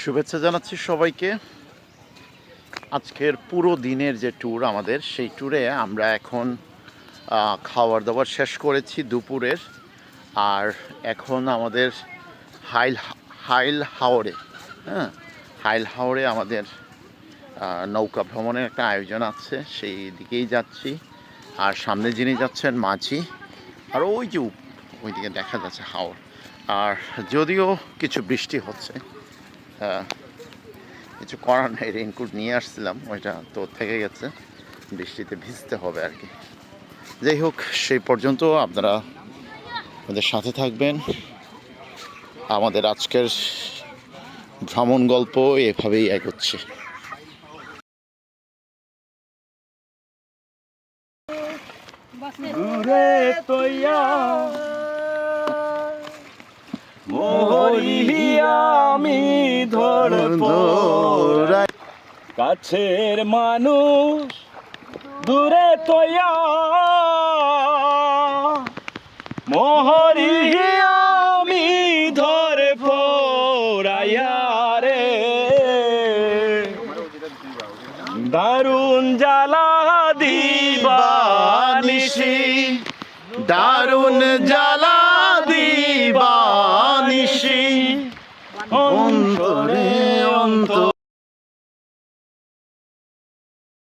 শুভেচ্ছা জানাচ্ছি সবাইকে। আজকের পুরো দিনের যে ট্যুর আমাদের, সেই ট্যুরে আমরা এখন খাওয়ার দাবার শেষ করেছি দুপুরের। আর এখন আমাদের হাইল হাইল হাওড়ে হ্যাঁ? হাইল হাওড়ে আমাদের নৌকা ভ্রমণের একটা আয়োজন আছে, সেই দিকেই যাচ্ছি। আর সামনে যিনি যাচ্ছেন মাঝি, আর ওই যে ওইদিকে দেখা যাচ্ছে হাওড় আর যদিও কিছু বৃষ্টি হচ্ছে কিছু করার নেই, রেইনকোট নিয়ে আসছিলাম, ওইটা তো থেকে গেছে, বৃষ্টিতে ভিজতে হবে আর কি। যাই হোক, সেই পর্যন্ত আপনারা আমাদের সাথে থাকবেন। আমাদের আজকের ভ্রমণ গল্প এভাবেই এগোচ্ছে। তৈয়া মোহরি আমি ধরব কাছের মানুষ দূরে তৈয়া। মোহরি আমি ধরব রায়ারে দারুণ জ্বালা দিবানিসি দারুণ জ্বালা